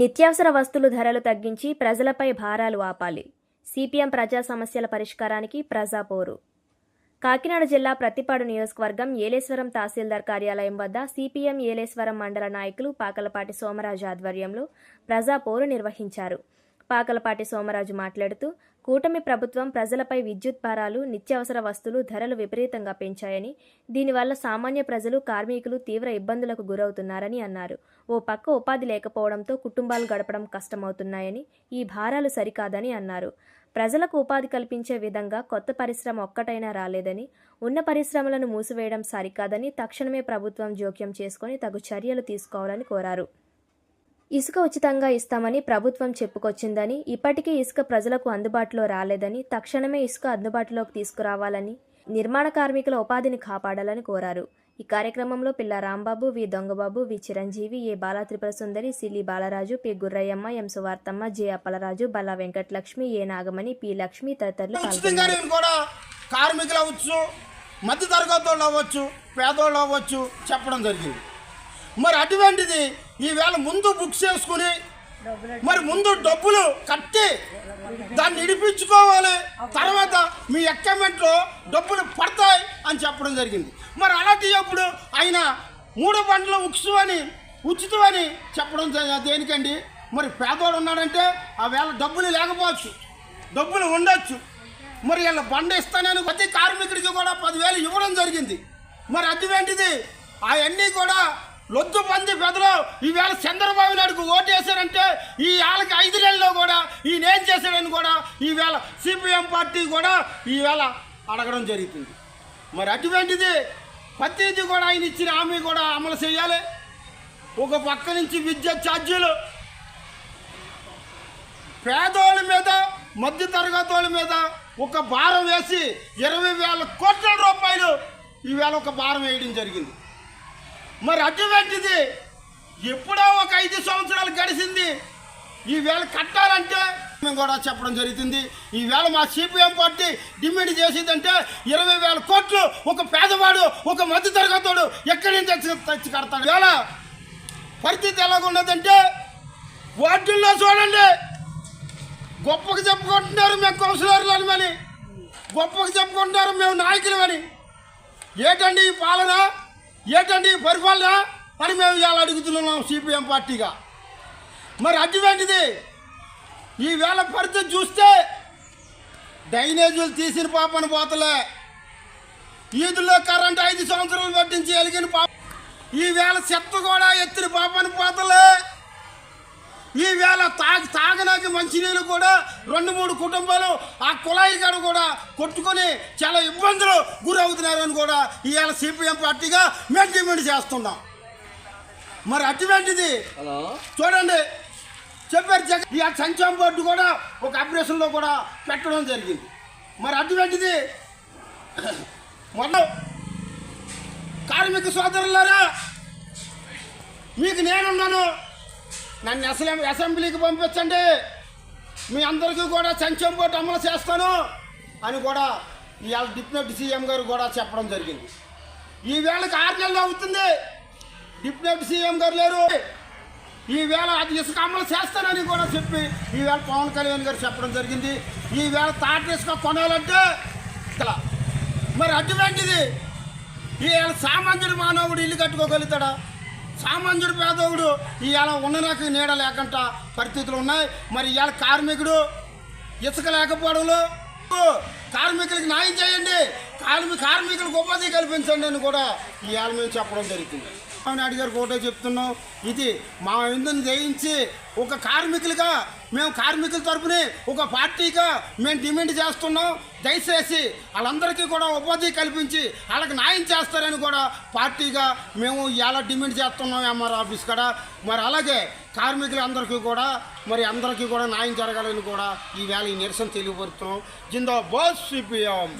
నిత్యావసర వస్తువులు ధరలు తగ్గించి ప్రజలపై భారాలు ఆపాలి. సిపిఎం ప్రజా సమస్యల పరిష్కారానికి ప్రజాపోరు కాకినాడ జిల్లా ప్రతిపాడు నియోజకవర్గం ఏలేశ్వరం తహసీల్దార్ కార్యాలయం వద్ద సిపిఎం ఏలేశ్వరం మండల నాయకులు పాకలపాటి సోమరాజు ఆధ్వర్యంలో ప్రజాపోరు నిర్వహించారు. పాకలపాటి సోమరాజు మాట్లాడుతూ కూటమి ప్రభుత్వం ప్రజలపై విద్యుత్ భారాలు నిత్యావసర వస్తువులు ధరలు విపరీతంగా పెంచాయని దీనివల్ల సామాన్య ప్రజలు కార్మికులు తీవ్ర ఇబ్బందులకు గురవుతున్నారని అన్నారు. ఓ పక్క ఉపాధి లేకపోవడంతో కుటుంబాలు గడపడం కష్టమవుతున్నాయని ఈ భారాలు సరికాదని అన్నారు. ప్రజలకు ఉపాధి కల్పించే విధంగా కొత్త పరిశ్రమ ఒక్కటైనా రాలేదని ఉన్న పరిశ్రమలను మూసివేయడం సరికాదని తక్షణమే ప్రభుత్వం జోక్యం చేసుకుని తగు చర్యలు తీసుకోవాలని కోరారు. ఇసుక ఉచితంగా ఇస్తామని ప్రభుత్వం చెప్పుకొచ్చిందని ఇప్పటికీ ఇసుక ప్రజలకు అందుబాటులో రాలేదని తక్షణమే ఇసుక అందుబాటులోకి తీసుకురావాలని నిర్మాణ కార్మికుల ఉపాధిని కాపాడాలని కోరారు. ఈ కార్యక్రమంలో Pilla Rambabu V Dongababu V Chiranjeevi A Bala Tripura Sundari Sili Balaraju P Gurrayyamma M Suvarthamma J Appalaraju Balla Venkatalakshmi A Nagamani P Lakshmi తదితరులు కార్మికులు అవ్వచ్చు మధ్య తరగతి వాళ్ళు అవ్వచ్చు పేదోళ్ళు అవ్వచ్చు చెప్పడం జరిగింది. మరి అటువంటిది ఈవేళ ముందు బుక్ చేసుకుని మరి ముందు డబ్బులు కట్టి దాన్ని ఇడిపించుకోవాలి. తర్వాత మీ అకౌంట్లో డబ్బులు పడతాయి అని చెప్పడం జరిగింది. మరి అలాంటి అప్పుడు ఆయన మూడు పంటలు ఉక్సువని అని చెప్పడం దేనికండి? మరి పేదోడు ఉన్నాడంటే ఆ వేళ డబ్బులు లేకపోవచ్చు. డబ్బులు ఉండొచ్చు. మరి వీళ్ళ బండ ఇస్తానని ప్రతి కార్మికుడికి కూడా పదివేలు ఇవ్వడం జరిగింది. మరి అటువంటిది అవన్నీ కూడా లొద్దు మంది పెదలు ఈవేళ చంద్రబాబు నాయుడుకు ఓటేశారంటే ఈ వాళ్ళకి ఐదు నెలల్లో కూడా ఈయన ఏం చేశాడని కూడా ఈవేళ సిపిఎం పార్టీ కూడా ఈవేళ అడగడం జరుగుతుంది. మరి అటువంటిది ప్రతిది కూడా ఆయన ఇచ్చిన హామీ కూడా అమలు చేయాలి. ఒక పక్క నుంచి విద్యుత్ ఛార్జీలు పేదోళ్ళ మీద మధ్య తరగతి వాళ్ళ మీద ఒక భారం వేసి ఇరవై వేల కోట్ల రూపాయలు ఈవేళ ఒక భారం వేయడం జరిగింది. మరి అటువంటిది ఎప్పుడో ఒక ఐదు సంవత్సరాలు గడిచింది. ఈవేళ కట్టాలంటే మేము కూడా చెప్పడం జరుగుతుంది. ఈవేళ మా సిపిఎం పార్టీ డిమాండ్ చేసేదంటే ఇరవై వేల కోట్లు ఒక పేదవాడు ఒక మధ్య తరగతోడు ఎక్కడి నుంచి తెచ్చి కడతాడు? వేళ పరిస్థితి ఎలాగున్నదంటే వార్డుల్లో చూడండి. గొప్పకు చెప్పుకుంటున్నారు మేము కౌన్సిలర్లు అని గొప్పకు చెప్పుకుంటున్నారు మేము నాయకులమని ఏటండి ఈ పాలన? ఏంటండి పరిపాలన? అని మేము ఇవాళ అడుగుతున్నాం సిపిఎం పార్టీగా. మరి అటువంటిది ఈ వేళ పరిస్థితి చూస్తే డ్రైనేజీలు తీసిన పాపను పోతలే. ఈదుల్లో కరెంట్ ఐదు సంవత్సరాలు పట్టించి వెలిగిన పాప ఈ వేళ చెత్త కూడా ఎత్తిన పాపను పోతలే. ఈ వేళ తాగి తాగడానికి మంచినీళ్ళు కూడా రెండు మూడు కుటుంబాలు ఆ కుళాయి కాడ కూడా కొట్టుకొని చాలా ఇబ్బందులు గురవుతున్నారని కూడా ఇవాళ సిపిఎం పార్టీగా మేము డిమాండ్ చేస్తున్నాం. మరి అటువంటిది చూడండి చెప్పారు జగన్ ఈ సంక్షేమ బోర్డు కూడా ఒక ఆపరేషన్లో కూడా పెట్టడం జరిగింది. మరి అటువంటిది మొన్న కార్మిక సోదరులారా మీకు నేనున్నాను. నన్ను అసలు అసెంబ్లీకి పంపించండి. మీ అందరికీ కూడా సంక్షేమ బోర్డు అమలు చేస్తాను అని కూడా ఇవాళ డిప్యూటీ సీఎం గారు కూడా చెప్పడం జరిగింది. ఈ వేళకి ఆరు నెలలు అవుతుంది. డిప్యూటీ సీఎం గారు లేరు. ఈ వేళ అది ఇసుక అమలు చేస్తానని కూడా చెప్పి ఈవేళ పవన్ కళ్యాణ్ గారు చెప్పడం జరిగింది. ఈవేళ తాటి ఇసుక కొనాలంటే మరి అటువంటిది ఈవేళ సామాన్యుడు మానవుడు ఇల్లు కట్టుకోగలుగుతాడా? సామాన్యుడు పేదవుడు ఇవాళ ఉండడానికి నీడ లేకుండా పరిస్థితులు ఉన్నాయి. మరి ఇవాళ కార్మికుడు ఇసుక లేకపోవడంలో కార్మికులకి న్యాయం చేయండి. కార్మి కార్మికులకు ఉపాధి కల్పించండి అని కూడా ఇవాళ మేము చెప్పడం జరుగుతుంది. చంద్రబాబు నాయుడు గారికి ఒకటే చెప్తున్నాం. ఇది మా విందుని జయించి ఒక కార్మికులుగా మేము కార్మికుల తరపుని ఒక పార్టీగా మేము డిమాండ్ చేస్తున్నాం. దయచేసి వాళ్ళందరికీ కూడా ఉపాధి కల్పించి వాళ్ళకి న్యాయం చేస్తారని కూడా పార్టీగా మేము ఇలా డిమాండ్ చేస్తున్నాం ఎంఆర్ ఆఫీస్ కాడ. మరి అలాగే కార్మికులందరికీ కూడా మరి అందరికీ కూడా న్యాయం జరగాలని కూడా ఈవేళ ఈ నిరసన తెలియపరుస్తున్నాం. జిందో బోస్ సిపిఎం.